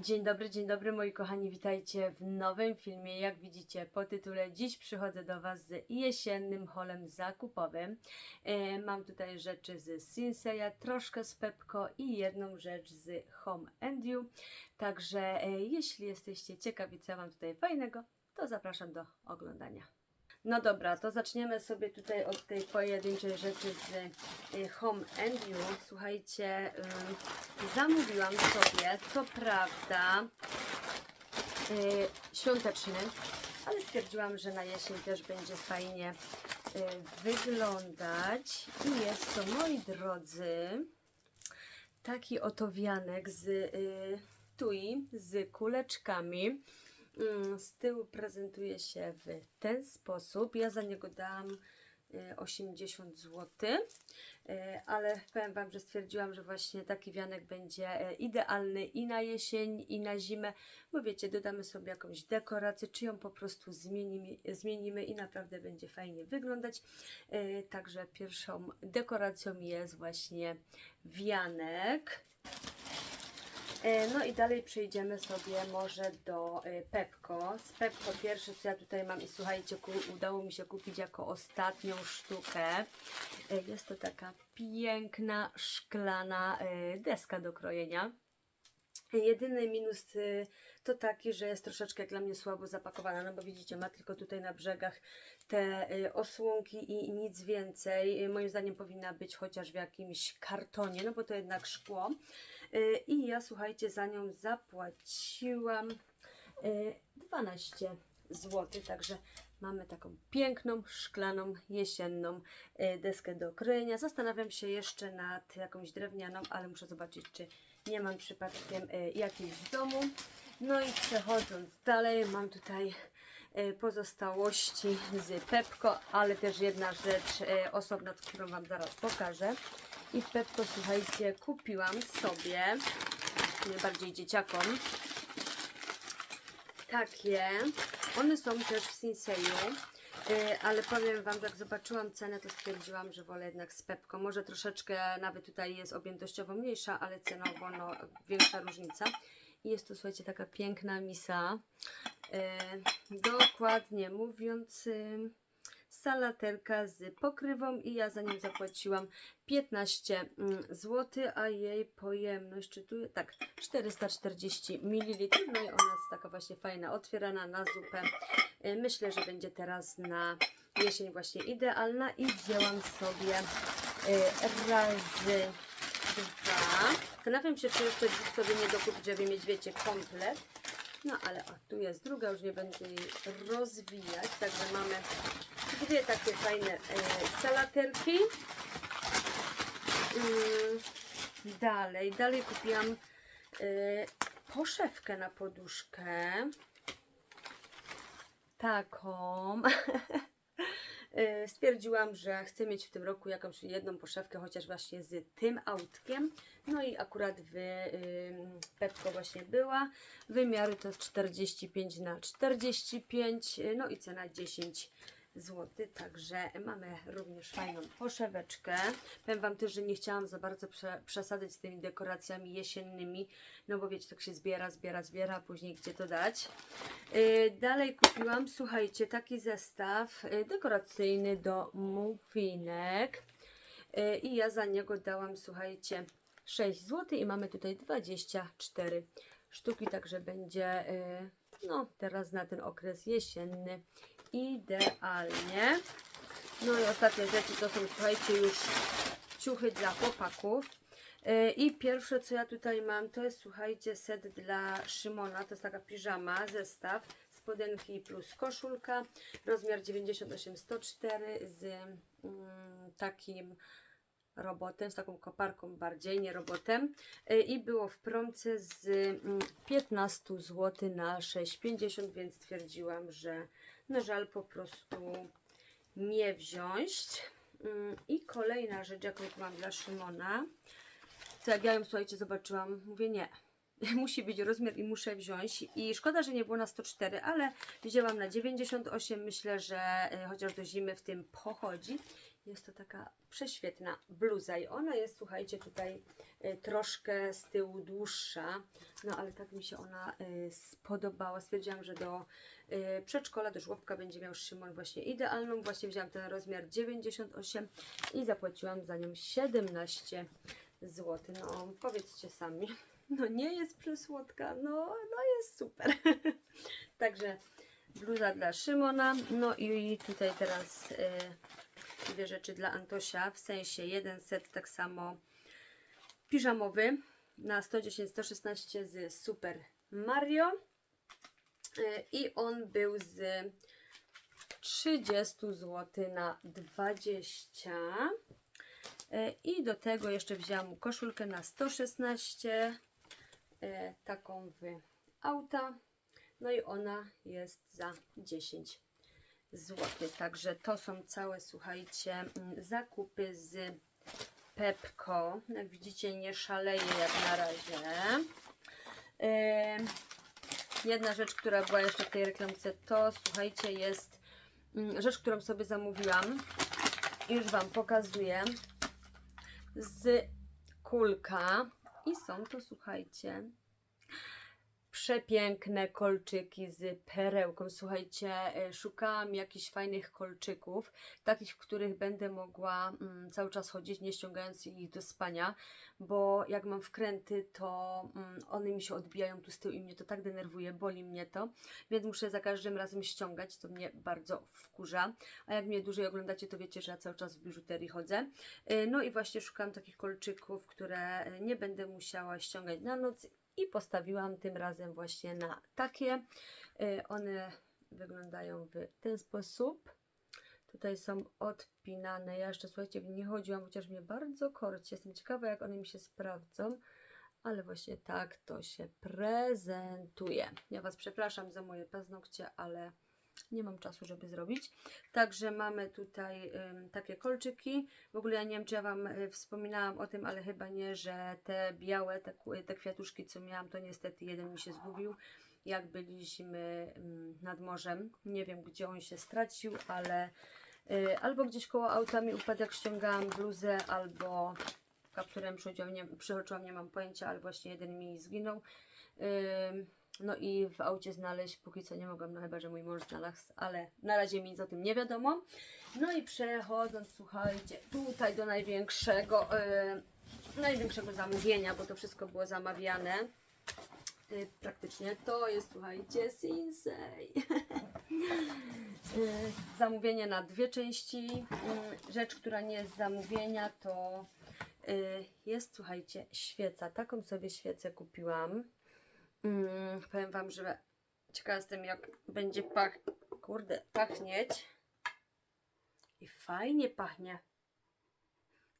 Dzień dobry, dzień dobry moi kochani, witajcie w nowym filmie. Jak widzicie po tytule, dziś przychodzę do Was z jesiennym holem zakupowym. E, mam tutaj rzeczy z Sinseya, troszkę z Pepco i jedną rzecz z Home and You. Także e, jeśli jesteście ciekawi co ja mam tutaj fajnego, to zapraszam do oglądania. No dobra, to zaczniemy sobie tutaj od tej pojedynczej rzeczy z y, Home and You. Słuchajcie, y, zamówiłam sobie, co prawda, y, świąteczny, ale stwierdziłam, że na jesień też będzie fajnie wyglądać. I jest to, moi drodzy, taki oto wianek z tui, z kuleczkami. Mm, Z tyłu prezentuje się w ten sposób. Ja za niego dałam y, 80 zł, ale powiem Wam, że stwierdziłam, że właśnie taki wianek będzie e, idealny i na jesień, i na zimę, bo wiecie, dodamy sobie jakąś dekorację, czy ją po prostu zmienimy, zmienimy i naprawdę będzie fajnie wyglądać. E, Także pierwszą dekoracją jest właśnie wianek. E, No i dalej przejdziemy sobie może do e, Pepko. Z Pepko pierwsze co ja tutaj mam i słuchajcie, udało mi się kupić jako ostatnią sztukę. E, Jest to taka piękna szklana deska do krojenia. Jedyny minus y, to taki, że jest troszeczkę dla mnie słabo zapakowana, no bo widzicie, ma tylko tutaj na brzegach te y, osłonki i nic więcej. Y, Moim zdaniem powinna być chociaż w jakimś kartonie, no bo to jednak szkło. I ja, słuchajcie, za nią zapłaciłam y, 12 zł, także mamy taką piękną, szklaną, jesienną deskę do krojenia. Zastanawiam się jeszcze nad jakąś drewnianą, ale muszę zobaczyć, czy nie mam przypadkiem y, jakiejś w domu. No i przechodząc dalej, mam tutaj y, pozostałości z Pepko, ale też jedna rzecz y, osobna, którą Wam zaraz pokażę. I Pepko, słuchajcie, kupiłam sobie, najbardziej dzieciakom, takie. One są też w Sinseju, ale powiem Wam, jak zobaczyłam cenę, to stwierdziłam, że wolę jednak z Pepko. Może troszeczkę nawet tutaj jest objętościowo mniejsza, ale cenowo no, większa różnica. I jest tu, słuchajcie, taka piękna misa. Y, dokładnie mówiąc, y, salaterka z pokrywą i ja za nią zapłaciłam 15 zł, a jej pojemność czytuję, tak, 440 ml. No i ona jest taka właśnie fajna, otwierana na zupę. Y, Myślę, że będzie teraz na jesień właśnie idealna i wzięłam sobie y, razy dwa. Zastanawiam się, jeszcze sobie nie dokupić, żeby mieć, wiecie, komplet. No ale o, tu jest druga, już nie będę jej rozwijać. Także mamy dwie takie fajne e, salaterki. Mm, dalej, dalej kupiłam poszewkę na poduszkę. Taką. E, Stwierdziłam, że chcę mieć w tym roku jakąś jedną poszewkę, chociaż właśnie z tym autkiem. No i akurat w Pepko właśnie była. Wymiary to jest 45 na 45, y, no i cena 10 zł. Także mamy również fajną poszeweczkę. Powiem Wam też, że nie chciałam za bardzo prze, przesadzać z tymi dekoracjami jesiennymi, no bo wiecie, tak się zbiera, zbiera, zbiera, a później gdzie to dać. Y, Dalej kupiłam, słuchajcie, taki zestaw y, dekoracyjny do muffinek. Y, I ja za niego dałam, słuchajcie, 6 zł i mamy tutaj 24 sztuki, także będzie y, no teraz na ten okres jesienny idealnie. No i ostatnie rzeczy to są, słuchajcie, już ciuchy dla chłopaków. Y, I pierwsze co ja tutaj mam to jest, słuchajcie, set dla Szymona, to jest taka piżama, zestaw, spodenki plus koszulka, rozmiar 98-104 z mm, takim robotem, z taką koparką bardziej, nie robotem. Y, I było w promce z mm, 15 zł na 6,50, więc stwierdziłam, że no żal po prostu nie wziąć. Mm, I kolejna rzecz, jaką mam dla Szymona, to jak ja ją, słuchajcie, zobaczyłam, mówię nie. Musi być rozmiar i muszę wziąć. I szkoda, że nie było na 104, ale wzięłam na 98. Myślę, że y, chociaż do zimy w tym pochodzi. Jest to taka prześwietna bluza i ona jest, słuchajcie, tutaj y, troszkę z tyłu dłuższa, no ale tak mi się ona y, spodobała. Stwierdziłam, że do y, przedszkola, do żłobka będzie miał Szymon właśnie idealną. Właśnie wzięłam ten rozmiar 98 i zapłaciłam za nią 17 zł. No powiedzcie sami, no nie jest przysłodka, no, no jest super. Także bluza dla Szymona, no i tutaj teraz... Dwie rzeczy dla Antosia, w sensie jeden set tak samo piżamowy na 110-116 z Super Mario. Y, i on był z 30 zł na 20 Y, i do tego jeszcze wzięłam mu koszulkę na 116 y, taką w auta. No i ona jest za 10 zł. Także to są całe, słuchajcie, mm, zakupy z Pepko. Jak widzicie, nie szaleje jak na razie. Jedna rzecz, która była jeszcze w tej reklamce, to słuchajcie, jest mm, rzecz, którą sobie zamówiłam. Już Wam pokazuję. Z kulka. I są to, słuchajcie, przepiękne kolczyki z perełką. Słuchajcie, e, szukałam jakichś fajnych kolczyków, takich, w których będę mogła mm, cały czas chodzić, nie ściągając ich do spania, bo jak mam wkręty, to mm, one mi się odbijają tu z tyłu i mnie to tak denerwuje, boli mnie to, więc muszę za każdym razem ściągać, to mnie bardzo wkurza. A jak mnie dłużej oglądacie, to wiecie, że ja cały czas w biżuterii chodzę. E, No i właśnie szukałam takich kolczyków, które e, nie będę musiała ściągać na noc i postawiłam tym razem właśnie na takie. Y, One wyglądają w ten sposób. Tutaj są odpinane. Ja jeszcze słuchajcie, nie chodziłam, chociaż mnie bardzo korci. Jestem ciekawa, jak one mi się sprawdzą. Ale właśnie tak to się prezentuje. Ja Was przepraszam za moje paznokcie, ale nie mam czasu, żeby zrobić. Także mamy tutaj ym, takie kolczyki. W ogóle ja nie wiem, czy ja Wam y, wspominałam o tym, ale chyba nie, że te białe, te, te kwiatuszki, co miałam, to niestety jeden mi się zgubił. Jak byliśmy ym, nad morzem. Nie wiem, gdzie on się stracił, ale y, albo gdzieś koło auta mi upadł, jak ściągałam bluzę, albo kapturem przychodziłam, nie, przychodziłam, nie mam pojęcia, ale właśnie jeden mi zginął. No i w aucie znaleźć póki co nie mogłam, no chyba, że mój mąż znalazł, ale na razie mi nic o tym nie wiadomo. No i przechodząc, słuchajcie, tutaj do największego, yy, największego zamówienia, bo to wszystko było zamawiane. Yy, praktycznie to jest, słuchajcie, Sinsei. Yy, zamówienie na dwie części. Yy, rzecz, która nie jest zamówienia, to yy, jest, słuchajcie, świeca. Taką sobie świecę kupiłam. Mm, powiem Wam, że ciekawa jestem, jak będzie pach... Kurde, pachnieć. I fajnie pachnie.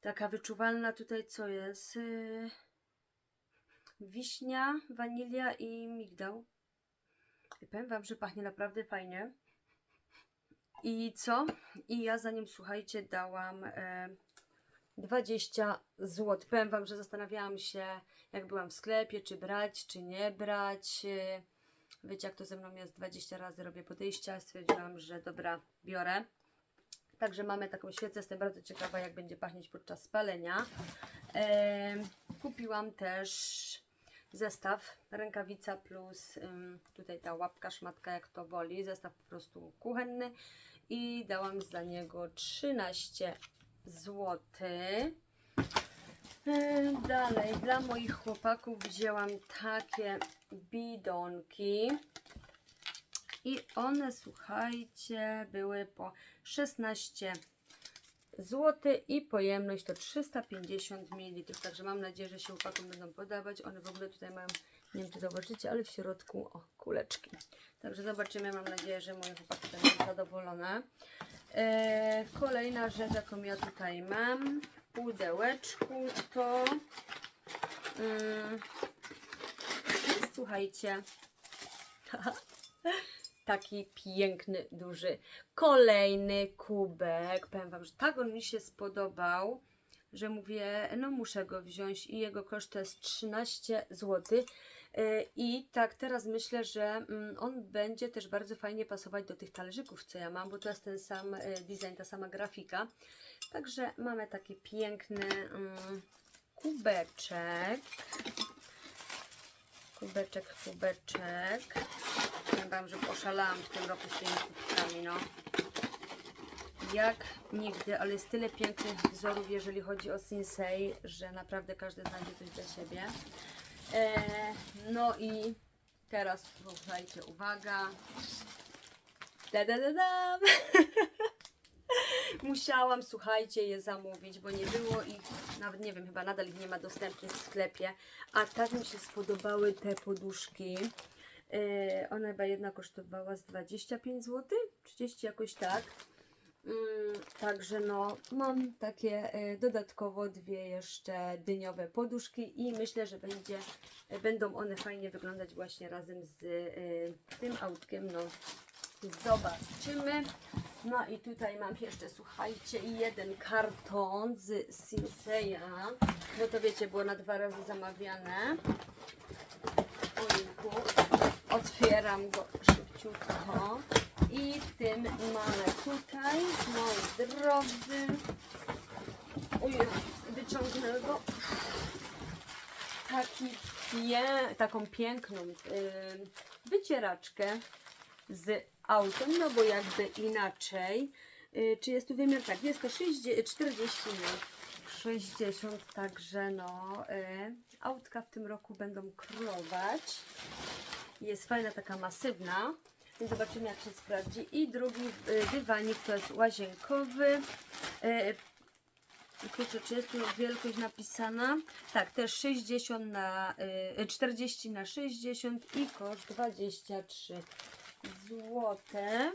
Taka wyczuwalna tutaj co jest? Yy, wiśnia, wanilia i migdał. I powiem Wam, że pachnie naprawdę fajnie. I co? I ja za nim, słuchajcie, dałam e, 20 zł. Powiem Wam, że zastanawiałam się, jak byłam w sklepie, czy brać, czy nie brać. Wiecie, jak to ze mną jest, 20 razy robię podejścia. Stwierdziłam, że dobra, biorę. Także mamy taką świecę, jestem bardzo ciekawa, jak będzie pachnieć podczas spalenia. Kupiłam też zestaw rękawica plus tutaj ta łapka, szmatka, jak to woli. Zestaw po prostu kuchenny i dałam za niego 13 zł. E, Dalej, dla moich chłopaków wzięłam takie bidonki. I one, słuchajcie, były po 16 zł i pojemność to 350 ml. Także mam nadzieję, że się chłopakom będą podawać. One w ogóle tutaj mają, nie wiem czy zauważycie, ale w środku o, kuleczki. Także zobaczymy. Mam nadzieję, że moje chłopaki będą zadowolone. E, kolejna rzecz, jaką ja tutaj mam w pudełeczku, to jest, słuchajcie, taki piękny, duży, kolejny kubek. Powiem Wam, że tak on mi się spodobał, że mówię, no muszę go wziąć i jego koszt to jest 13 zł. E, I tak teraz myślę, że mm, on będzie też bardzo fajnie pasować do tych talerzyków, co ja mam, bo to jest ten sam e, design, ta sama grafika. Także mamy taki piękny mm, kubeczek. Kubeczek, kubeczek. Wam, że poszalałam w tym roku z tymi kubkami, no. Jak nigdy, ale jest tyle pięknych wzorów, jeżeli chodzi o Sinsei, że naprawdę każdy znajdzie coś dla siebie. E, no i teraz słuchajcie, uwaga. Da, da, da, dam. Musiałam, słuchajcie, je zamówić, bo nie było ich, nawet nie wiem, chyba nadal ich nie ma dostępnych w sklepie. A tak mi się spodobały te poduszki. Yy, ona chyba jedna kosztowała z 25 zł, 30 jakoś tak. Mm, Także no, mam takie e, dodatkowo dwie jeszcze dyniowe poduszki i myślę, że będzie, e, będą one fajnie wyglądać właśnie razem z e, tym autkiem. No, zobaczymy. No i tutaj mam jeszcze, słuchajcie, jeden karton z Sinseya, bo to wiecie, było na dwa razy zamawiane. Ojku, otwieram go szybciutko. I w tym mamy tutaj, moi drodzy, ojej, wyciągnę go, taki pie, taką piękną y, wycieraczkę z autem, no bo jakby inaczej. Y, czy jest tu wymiar? Tak, jest to 60, 40 na 60, także no, y, autka w tym roku będą królować. Jest fajna, taka masywna. Zobaczymy jak się sprawdzi. I drugi y, dywanik to jest łazienkowy. Y, Kurczę, czy jest tu wielkość napisana? Tak, też 60 na y, 40 na 60 i koszt 23 złote.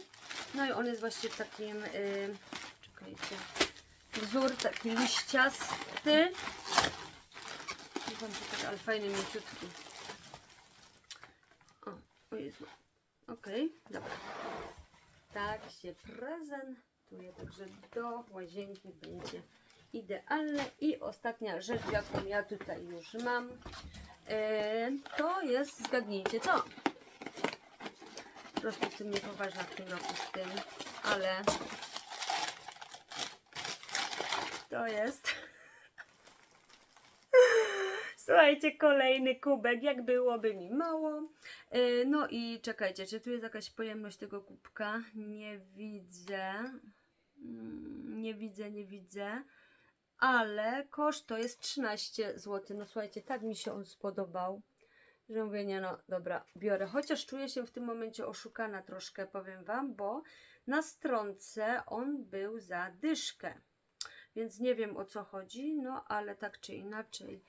No i on jest właśnie takim, y, czekajcie, wzór taki liściasty. Wam ale fajny, mięciutki. O, o Jezu. Okej, dobra. Tak się prezentuje, także do łazienki będzie idealne. I ostatnia rzecz, jaką ja tutaj już mam, e, to jest, zgadnijcie co? Troszkę jestem niepoważna w tym roku z tym, ale to jest... Słuchajcie, kolejny kubek, jak byłoby mi mało. Yy, No i czekajcie, czy tu jest jakaś pojemność tego kubka? Nie widzę. Mm, Nie widzę, nie widzę. Ale koszt to jest 13 zł. No słuchajcie, tak mi się on spodobał, że mówię, nie no, dobra, biorę. Chociaż czuję się w tym momencie oszukana troszkę, powiem Wam, bo na stronce on był za dyszkę. Więc nie wiem o co chodzi, no ale tak czy inaczej.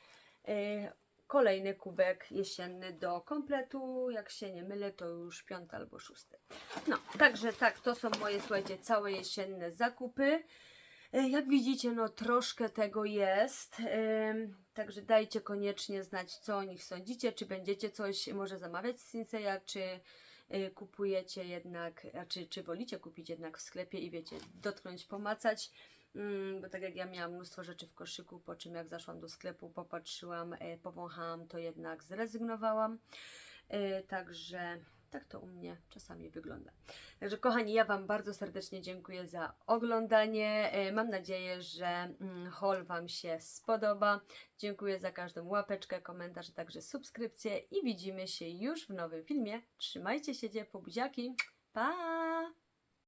E, Kolejny kubek jesienny do kompletu. Jak się nie mylę, to już piąty albo szósty. No, także tak, to są moje, słuchajcie, całe jesienne zakupy. E, Jak widzicie, no troszkę tego jest. Także dajcie koniecznie znać, co o nich sądzicie. Czy będziecie coś może zamawiać z Sinseya, czy y, kupujecie jednak, czy, czy wolicie kupić jednak w sklepie i wiecie, dotknąć, pomacać. Mm, bo tak jak ja miałam mnóstwo rzeczy w koszyku, po czym jak zaszłam do sklepu, popatrzyłam, e, powąchałam, to jednak zrezygnowałam. E, Także tak to u mnie czasami wygląda. Także kochani, ja Wam bardzo serdecznie dziękuję za oglądanie. E, Mam nadzieję, że mm, haul Wam się spodoba. Dziękuję za każdą łapeczkę, komentarz, także subskrypcję i widzimy się już w nowym filmie. Trzymajcie się ciepło, buziaki. Pa!